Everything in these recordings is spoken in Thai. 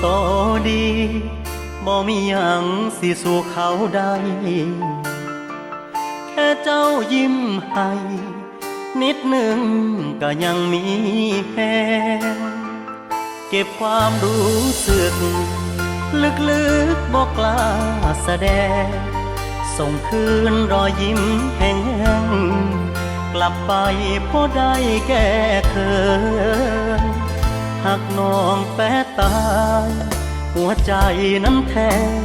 โตดีบ่มีหยังสิสู่เขาได้ แค่เจ้ายิ้มให้ นิดหนึ่งก็ยังมีแหงเก็บความรู้สึก ลึกๆบอกกล้าแสดง ส่งคืนรอยยิ้มแห้งๆกลับไปพอได้แก้เคิน หักน้องแปะตาย หัวใจนั้นแท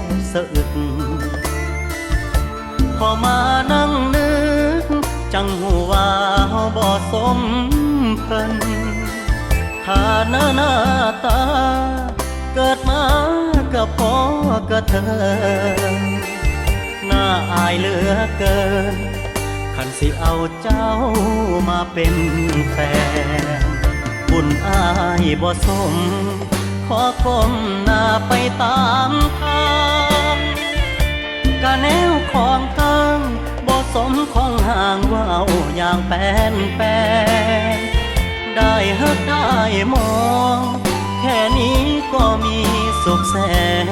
บสะอึกพอมานั่งนึก จังหูว่าบ่สมเพิ่นฐานะหน้าตา เกิดมาก็พอกระเทินน่าอายเหลือเกินขันสิเอาเจ้ามาเป็นแฟน บุญอายบ่สม ขอก้มหน้าไปตามทางกะแนวของตั้งบ่สมของห่างว่าวอย่างแปนแปนได้ฮักได้มอง แค่นี้ก็มีสุขแสน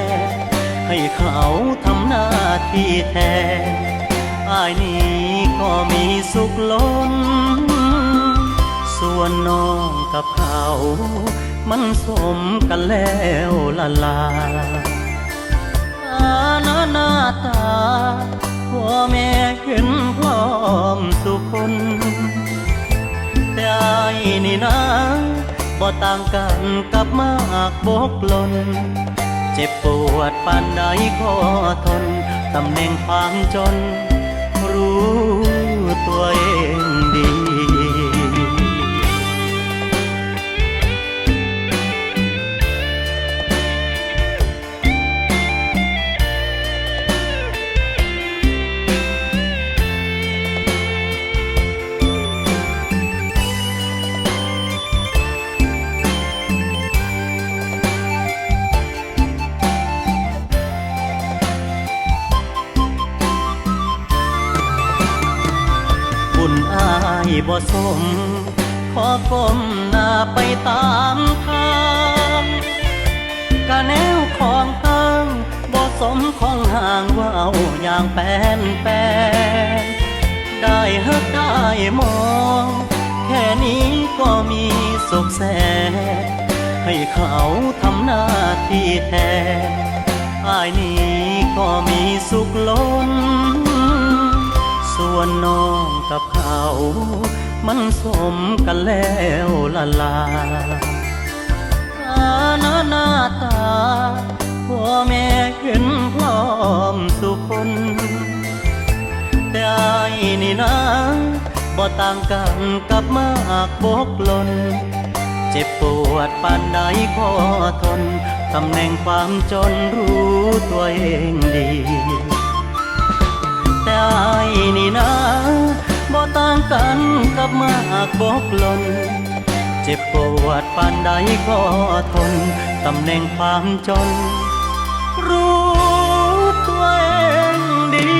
ให้เขาทำหน้าที่แทนอายนี้ก็มีสุขล้น วนน้องกับเขามันสมกันแล้วละลาอาณาหน้าตาพ่อแม่เห็นพร้อมสุคนแต่อายนี่นะบ่ต่างกันกับมากบกลน เจ็บปวดปานใดก็ทน ตำแหน่งความจน รู้ตัวเอง บ่สม ขอก้มหน้าไปตามทางกะแนวของตั้งบ่สมของห่างว่าวอย่างแปนแปนได้ฮักได้มอง แค่นี้ก็มีสุขแสนให้เขาทำหน้าที่แทนอายนี้ก็มีสุขล้น วนน้องกับเขา มันสมกันแล้วละลาอาณาหน้าตาพ่อแม่เห็นพร้อมสุคนแต่อายนี่นะบ่ต่างกันกับมากบกลน เจ็บปวดปานใดก็ทนตำแหน่งความจนรู้ตัวเองดี แต่อาย กันกับมากบกลน เจ็บปวดปานใดก็ทน ตำแหน่งความจน รู้ตัวเองดี